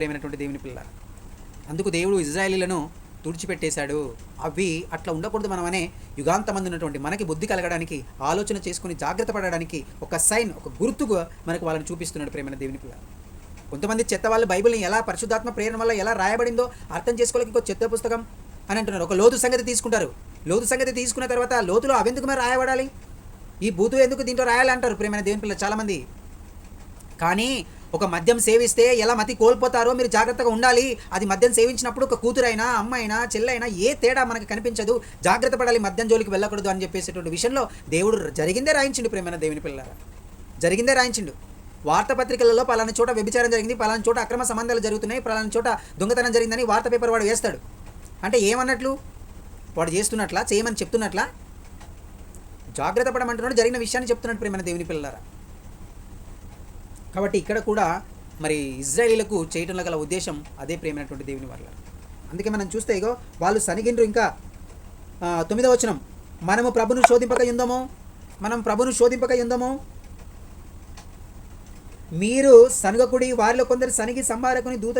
ప్రేమైనటువంటి దేవుని పిల్ల. అందుకు దేవుడు ఇజ్రాయేలీలను తుడిచిపెట్టేశాడు. అవి అట్లా ఉండకూడదు మనమనే యుగాంతమంది ఉన్నటువంటి మనకి బుద్ధి కలగడానికి ఆలోచన చేసుకుని జాగ్రత్త పడడానికి ఒక సైన్ ఒక గుర్తుగా మనకు వాళ్ళని చూపిస్తున్నాడు ప్రేమైన దేవుని పిల్ల. కొంతమంది చెత్త వాళ్ళు బైబిల్ని ఎలా పరిశుద్ధాత్మ ప్రేరణ వల్ల ఎలా రాయబడిందో అర్థం చేసుకోలేక ఇంకో చెత్త పుస్తకం అని అంటున్నారు. ఒక లోతు సంగతి తీసుకుంటారు. లోతు సంగతి తీసుకున్న తర్వాత లోతులో అవెందుకు మరి రాయబడాలి? ఈ బూతు ఎందుకు దీంట్లో రాయాలి అంటారు ప్రేమైన దేవుని పిల్ల చాలామంది. కానీ ఒక మద్యం సేవిస్తే ఎలా మతి కోల్పోతారో మీరు జాగ్రత్తగా ఉండాలి. అది మద్యం సేవించినప్పుడు ఒక కూతురైనా అమ్మైనా చెల్లైనా ఏ తేడా మనకు కనిపించదు. జాగ్రత్త పడాలి మద్యం జోలికి వెళ్ళకూడదు అని చెప్పేసేటువంటి విషయంలో దేవుడు జరిగిందే రాయించిండు ప్రేమైన దేవుని పిల్లరా జరిగిందే రాయించిండు. వార్తాపత్రికలలో పలానా చోట వ్యభిచారం జరిగింది పలానా చోట అక్రమ సంబంధాలు జరుగుతున్నాయి పలానా చోట దొంగతనం జరిగిందని వార్త పేపర్ వాడు వేస్తాడు. అంటే ఏమన్నట్లు? వాడు చేస్తున్నట్లా చేయమని చెప్తున్నట్లా? జాగ్రత్త పడమంటున్నాడు జరిగిన విషయాన్ని చెప్తున్నాడు ప్రేమైన దేవుని పిల్లలారా. కాబట్టి ఇక్కడ కూడా మరి ఇజ్రాయిలకు చేయటంలో గల ఉద్దేశం అదే ప్రేమైనటువంటి దేవుని వల్ల అందుకే మనం చూస్తే ఇగో వాళ్ళు సనిగిండ్రు ఇంకా తొమ్మిదవ వచనం. మనము ప్రభును శోధింపక ఉందము మనం ప్రభును శోధింపక ఉందము మీరు సనుగకుడి వారిలో కొందరు సనిగి సంహారకుని దూత